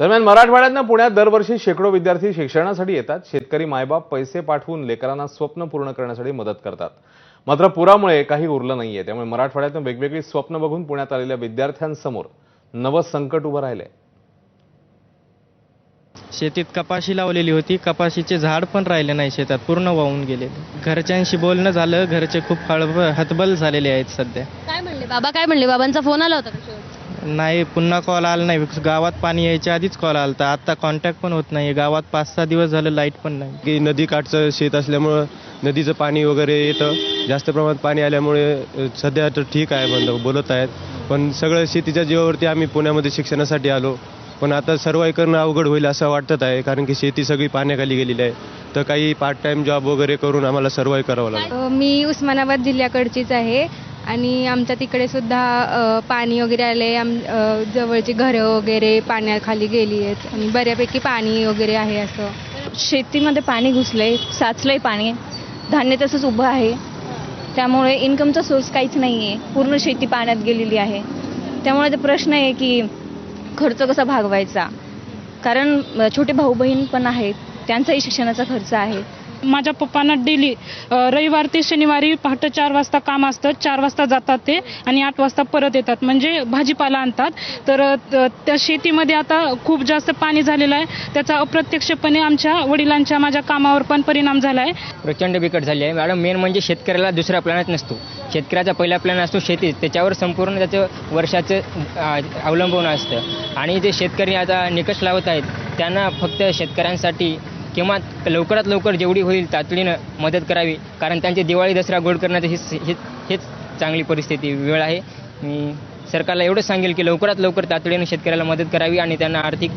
दरम्यान मराठवाड्यातनं पुण्यात दरवर्षी शेकडो विद्यार्थी शिक्षणासाठी येतात. शेतकरी मायबाप पैसे पाठवून लेकरांना स्वप्न पूर्ण करण्यासाठी मदत करतात. मात्र पुरामुळे काही उरलं नाहीये. त्यामुळे मराठवाड्यातनं वेगवेगळी स्वप्न बघून पुण्यात आलेल्या विद्यार्थ्यांसमोर नवं संकट उभं राहिलंय. शेतीत कपाशी लावलेली होती. कपाशीचे झाड पण राहिले नाही शेतात. पूर्ण वाहून गेलेले घरच्यांशी बोलणं झालं. घरचे खूप हळब हतबल झालेले आहेत सध्या. काय म्हणले बाबा? काय म्हणले? बाबांचा फोन आला होता? नाही पुन्हा कॉल आला नाही गावात पाणी यायच्या आधीच कॉल आला होता. आता कॉन्टॅक्ट पण होत नाही गावात पाच सहा दिवस झालं लाइट पण नाही. की नदीकाठचं शेत असल्यामुळं नदीचं पाणी वगैरे येतं. जास्त प्रमाणात पाणी आल्यामुळे अ, सध्या तर ठीक आहे बंद बोलत आहेत. पण सगळं शेतीच्या जीवावरती आम्ही पुण्यामध्ये शिक्षणासाठी आलो. पण आता सर्वाईव करणं अवघड होईल असं वाटत आहे कारण की शेती सगळी पाण्याखाली गेलेली आहे. तर काही पार्ट टाइम जॉब वगैरे करून आम्हाला सर्वाईव करावं लागेल. अ, मी उस्मानाबाद जिल्ह्याकडचीच आहे. आणि आमच्या तिकडे सुद्धा पाणी वगैरे आले. आम जवळची घरं वगैरे पाण्याखाली गेली आहेत. आणि बऱ्यापैकी पाणी वगैरे आहे असं. शेतीमध्ये पाणी घुसलंय साचलंय पाणी. धान्य तसंच उभं आहे. त्यामुळे इन्कमचा सोर्स काहीच नाही आहे पूर्ण शेती पाण्यात गेलेली आहे. त्यामुळे ते प्रश्न आहे की खर्च कसा भागवायचा? कारण छोटे भाऊ बहीण पण आहेत. त्यांचाही शिक्षणाचा खर्च आहे. माझ्या पप्पांना डेली रविवार ते शनिवारी पहाटे चार वाजता काम असतं. चार वाजता जातात ते आणि आठ वाजता परत येतात. म्हणजे भाजीपाला आणतात. तर त- त्या शेतीमध्ये आता खूप जास्त पाणी झालेलं आहे. त्याचा अप्रत्यक्षपणे आमच्या वडिलांच्या माझ्या कामावर पण परिणाम झाला आहे. प्रचंड बिकट झाली आहे. मॅडम मेन म्हणजे शेतकऱ्याला दुसरा प्लॅनच नसतो. शेतकऱ्याचा पहिला प्लॅन असतो शेती त्याच्यावर संपूर्ण त्याचं वर्षाचं अवलंबून असतं. आणि जे शेतकरी आता निकष लावत आहेत त्यांना फक्त शेतकऱ्यांसाठी किंवा लवकरात लवकर जेवढी होईल तातडीनं मदत करावी. कारण त्यांची दिवाळी दसरा गोड करण्याचं हेच हेच हेच चांगली परिस्थिती वेळ आहे. मी सरकारला एवढंच सांगेल की लवकरात लवकर तातडीनं शेतकऱ्याला मदत करावी आणि त्यांना आर्थिक